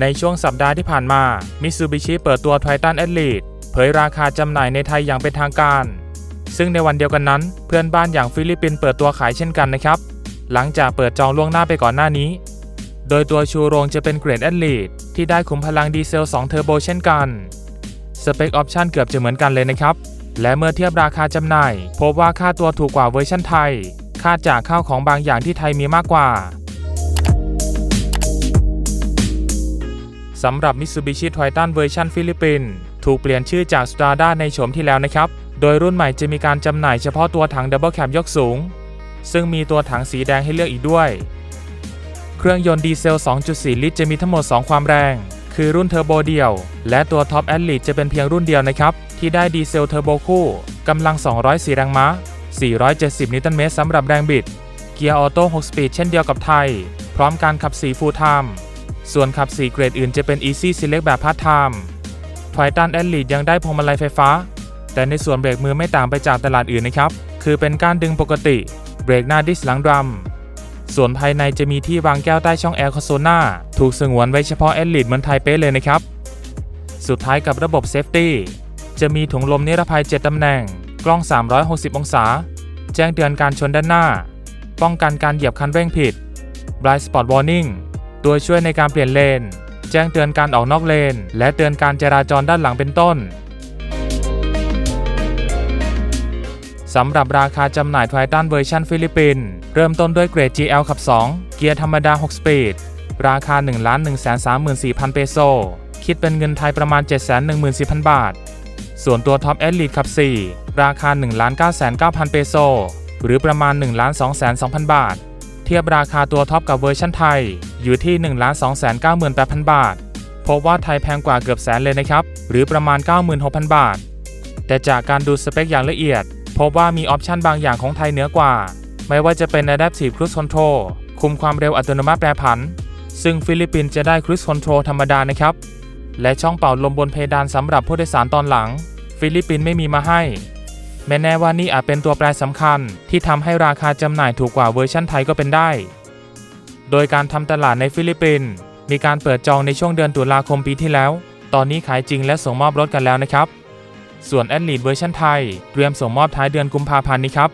ในช่วงสัปดาห์ที่ผ่านมามิ t ซูบิชิเปิดตัว Titan Elite เผยราคาจำหน่ายในไทยอย่างเป็นทางการ ซึ่งในวันเดียวกันนั้น เพื่อนบ้านอย่างฟิลิปปินส์เปิดตัวขายเช่นกันนะครับ หลังจากเปิดจองล่วงหน้าไปก่อนหน้านี้ โดยตัวชูโรงจะเป็นเกรด Elite ที่ได้ขุมพลังดีเซล 2 เทอร์โบเช่นกัน สเปคออปชันเกือบจะเหมือนกันเลยนะครับ และเมื่อเทียบราคาจำหน่าย พบว่าค่าตัวถูกกว่าเวอร์ชันไทย ค่าจากข้าวของบางอย่างที่ไทยมีมากกว่า สำหรับ Mitsubishi Triton เวอร์ชันฟิลิปปินส์ถูกเปลี่ยนชื่อจาก Strada ในโฉมที่แล้วนะครับ โดยรุ่นใหม่จะมีการจำหน่ายเฉพาะตัวถัง Double Cab ยกสูง ซึ่งมีตัวถังสีแดงให้เลือกอีกด้วย เครื่องยนต์ดีเซล 2.4 ลิตรจะมีทั้งหมด 2 ความแรง คือรุ่นเทอร์โบเดียว และตัวท็อปแอดลิจะเป็นเพียงรุ่นเดียวนะครับ ที่ได้ดีเซลเทอร์โบคู่กำลัง 204 แรงม้า 470 นิวตันเมตรสำหรับแรงบิด เกียร์ออโต้ 6 สปีดเช่นเดียวกับไทย พร้อมการขับ4 Full Time ส่วนขับ 4 เกรดอื่นจะเป็น Easy Select แบบ Part Time Triton Elite ยังได้พวงมาลัยไฟฟ้า แต่ในส่วนเบรกมือไม่ต่างไปจากตลาดอื่นนะครับ คือเป็นการดึงปกติ เบรกหน้าดิสหลังดรัม ส่วนภายในจะมีที่วางแก้วใต้ช่องแอร์คอนโซลหน้าถูกสงวนไว้เฉพาะ Elite เหมือนไทยเป๊ะเลยนะครับ สุดท้ายกับระบบ Safety จะมีถุงลมนิรภัย 7 ตำแหน่ง กล้อง 360 องศา แจ้งเตือนการชนด้านหน้า ป้องกันการเหยียบคันเร่งผิด Blind Spot Warning ตัวช่วยในการเปลี่ยนเลน แจ้งเตือนการออกนอกเลน และเตือนการจราจรด้านหลังเป็นต้นสำหรับราคาจำหน่าย Triton เวอร์ชันฟิลิปปินส์เริ่มต้นด้วยเกรด GL ขับ 2 เกียร์ธรรมดา 6 สปีด ราคา 1 1 3 4 0 0 0 เปโซ คิดเป็นเงินไทยประมาณ 714,000 บาท ส่วนตัว Top Elite ขับ 4 ราคา 1 9 9 0 0 0 เปโซ หรือประมาณ 1 2 2 0 0 0 บาท เทียบราคาตัวท็อปกับเวอร์ชันไทย อยู่ที่ 1 2 9 8 0 0 0 บาท พบว่าไทยแพงกว่าเกือบแสนเลยนะครับ หรือประมาณ 96,000 บาท แต่จากการดูสเปคอย่างละเอียด พบว่ามีออปชันบางอย่างของไทยเหนือกว่า ไม่ว่าจะเป็น Adaptive Cruise Control คุมความเร็วอัตโนมัติแปรผัน ซึ่งฟิลิปปินส์จะได้ Cruise Control ธรรมดานะครับ และช่องเป่าลมบนเพดานสำหรับผู้โดยสารตอนหลัง ฟิลิปปินส์ไม่มีมาให้ แม้แน่ว่านี่อาจเป็นตัวแปรสำคัญ ที่ทำให้ราคาจำหน่ายถูกกว่าเวอร์ชันไทยก็เป็นได้ โดยการทำตลาดในฟิลิปปินส์มีการเปิดจองในช่วงเดือนตุลาคมปีที่แล้ว ตอนนี้ขายจริงและส่งมอบรถกันแล้วนะครับ ส่วนแอดลีดเวอร์ชันไทย เตรียมส่งมอบท้ายเดือนกุมภาพันธ์นี้ครับ